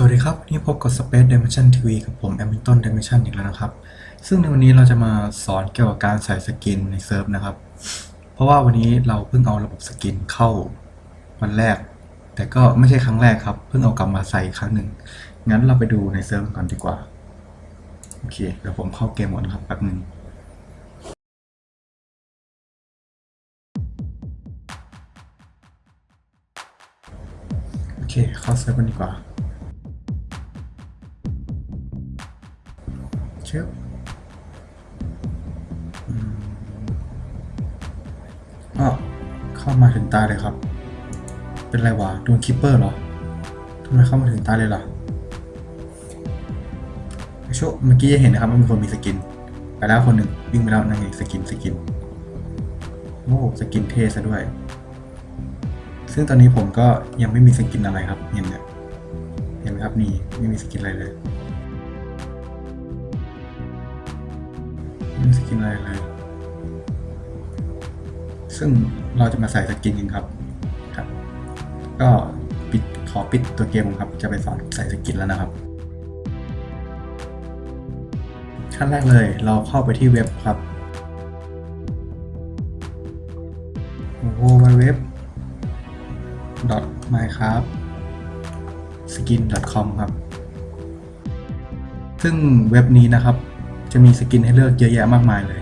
สวัสดีครับ นี่พบกับ Space Dimension TV กับผม a m i l t o n Dimension อีกแล้วนะครับ ซึ่งในวันนี้เราจะมาสอนเกี่ยวกับการใส่สกินในเซิร์ฟนะครับ เพราะว่าวันนี้เราเพิ่งเอาระบบสกินเข้าวันแรก แต่ก็ไม่ใช่ครั้งแรกครับ เพิ่งเอากลับมาใส่อีกครั้งหนึ่ง งั้นเราไปดูในเซิร์ฟกันก่อนดีกว่า โอเค เดี๋ยวผมเข้าเกมก่อนครับแป๊บนึงโอเค เข้าเซิร์ฟกันดีกว่า เชื่ออืมอ้าวเข้ามาถึงตาเลยครับ เป็นไรวะ โดนคิปเปอร์เหรอทำไมเข้ามาถึงตาเลยล่ะช่วเมื่อกี้จะเห็นนะครับว่ามีคนมีสกิน ไปแล้วคนหนึ่งวิ่งไปแล้วนั่นไงสกินสกินโอ้สกินเท่ซะด้วย ซึ่งตอนนี้ผมก็ยังไม่มีสกินอะไรครับเห็นเนี่ยเห็นไหมครับนี่ไม่มีสกินอะไรเลย ไม่มีสกินอะไรเลย ซึ่งเราจะมาใส่สกินกันครับครับ ก็ปิดขอปิดตัวเกมครับ จะไปสอนใส่สกินแล้วนะครับ ขั้นแรกเลยเราเข้าไปที่เว็บครับ www minecraft skin com ครับ ซึ่งเว็บนี้นะครับ จะมีสกินให้เลือกเยอะแยะมากมายเลย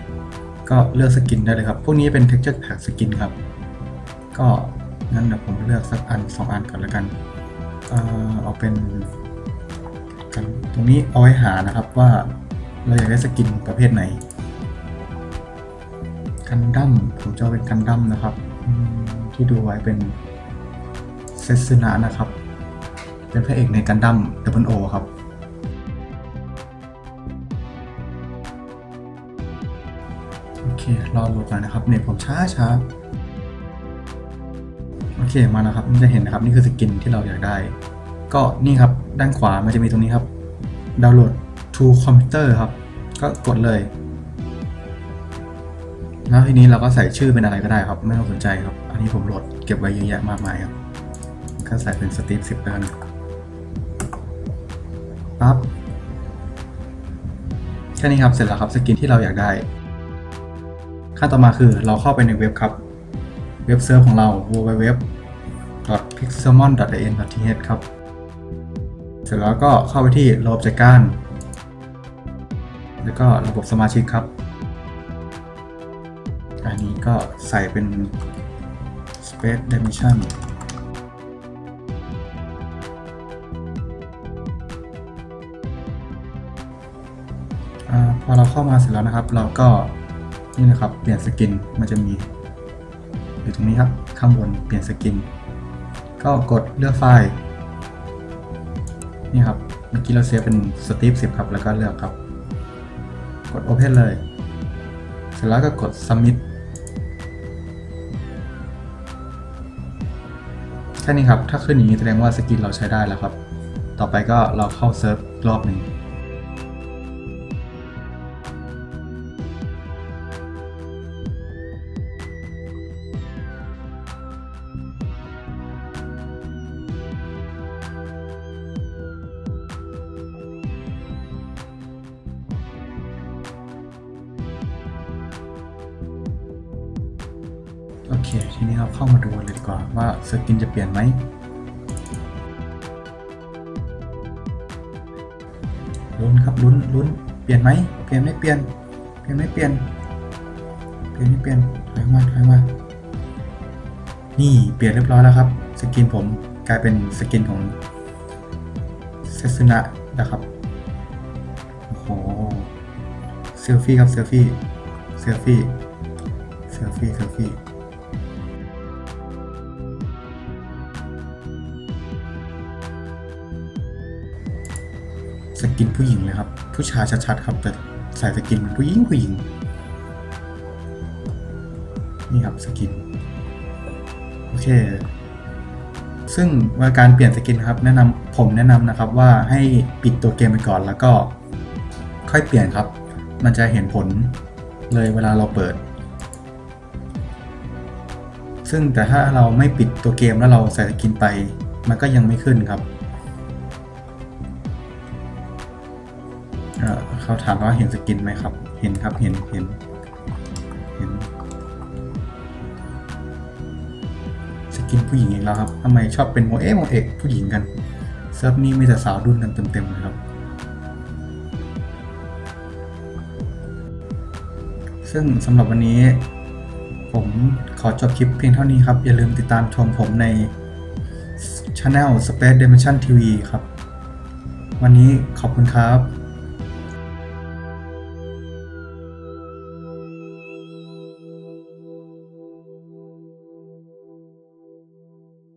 ก็เลือกสกินได้เลยครับ พวกนี้เป็น texture pack สกินครับ ก็งั้นเดี๋ยวผมเลือกสักอันสองอันก่อนแล้วกัน เอาเป็นกันตรงนี้เอาไว้หานะครับว่าเราอยากได้สกินประเภทไหน กันดั้มผมจะเป็นกันดั้มนะครับ ที่ดูไว้เป็นเซซึนะนะครับ เป็นพระเอกในกันดั้มดับเบิลโอครับ รอโหลดก่อนนะครับเน็ตผมช้าช้าโอเคมาแล้วครับมันจะเห็นนะครับนี่คือสกินที่เราอยากได้ ก็นี่ครับด้านขวามันจะมีตรงนี้ครับดาวน์โหลด to computer ครับ ก็กดเลย แล้วทีนี้เราก็ใส่ชื่อเป็นอะไรก็ได้ครับ ไม่ต้องสนใจครับ อันนี้ผมโหลดเก็บไว้เยอะแยะมากมายครับ ก็ใส่เป็นสตีฟสิบแล้วกันปั๊บแค่นี้ครับเสร็จแล้วครับสกินที่เราอยากได้ ขั้นต่อมาคือเราเข้าไปในเว็บครับ เว็บเซิร์ฟของเรา www.pixelmon.in.th ครับ เสร็จแล้วก็เข้าไปที่ระบบจัดการ แล้วก็ระบบสมาชิกครับ อันนี้ก็ใส่เป็น Space Dimension อาพอเราเข้ามาเสร็จแล้วนะครับ เราก็ นี่นะครับ เปลี่ยนสกิน มันจะมีอยู่ตรงนี้ครับ ข้างบนเปลี่ยนสกิน ก็กดเลือกไฟล์ นี่ครับ เมื่อกี้เราเซฟเป็นสตีฟ10ครับ แล้วก็เลือกครับ กด Open เลย เสร็จแล้วก็กด Submit แค่นี้ครับ ถ้าขึ้นอย่างนี้แสดงว่าสกินเราใช้ได้แล้วครับ ต่อไปก็เราเข้าเซิร์ฟรอบหนึ่ง โอเค ทีนี้เราเข้ามาดูเลยดีกว่าว่าสกินจะเปลี่ยนไหม ลุ้นครับลุ้นลุ้นเปลี่ยนไหมเปลี่ยนไม่เปลี่ยน เปลี่ยนไม่เปลี่ยน เปลี่ยนไม่เปลี่ยนถอยมาถอยมา นี่เปลี่ยนเรียบร้อยแล้วครับ สกินผมกลายเป็นสกินของเซซึนะนะครับ โอ้โห เซลฟี่ครับเซลฟี่ เซลฟี่ เซลฟี่ เซลฟี่ สกินผู้หญิงเลยครับ ผู้ชายชัดๆครับแต่ใส่สกินเป็นผู้หญิงผู้หญิง นี่ครับสกิน โอเค ซึ่งว่าการเปลี่ยนสกินครับแนะนำผมแนะนำนะครับว่าให้ปิดตัวเกมไปก่อนแล้วก็ค่อยเปลี่ยนครับ มันจะเห็นผลเลยเวลาเราเปิด ซึ่งแต่ถ้าเราไม่ปิดตัวเกมแล้วเราใส่สกินไป มันก็ยังไม่ขึ้นครับ เขาถามว่าเห็นสกินไหมครับ เห็นครับ เห็น เห็น เห็น สกินผู้หญิงอีกแล้วครับทำไมชอบเป็นโมเอะโมเอกผู้หญิงกัน เซิร์ฟนี้มีแต่สาวดุนกันเต็มๆเลยครับ ซึ่งสำหรับวันนี้ ผมขอจบคลิปเพียงเท่านี้ครับ อย่าลืมติดตามชมผมใน Channel Space Dimension TV ครับ วันนี้ขอบคุณครับ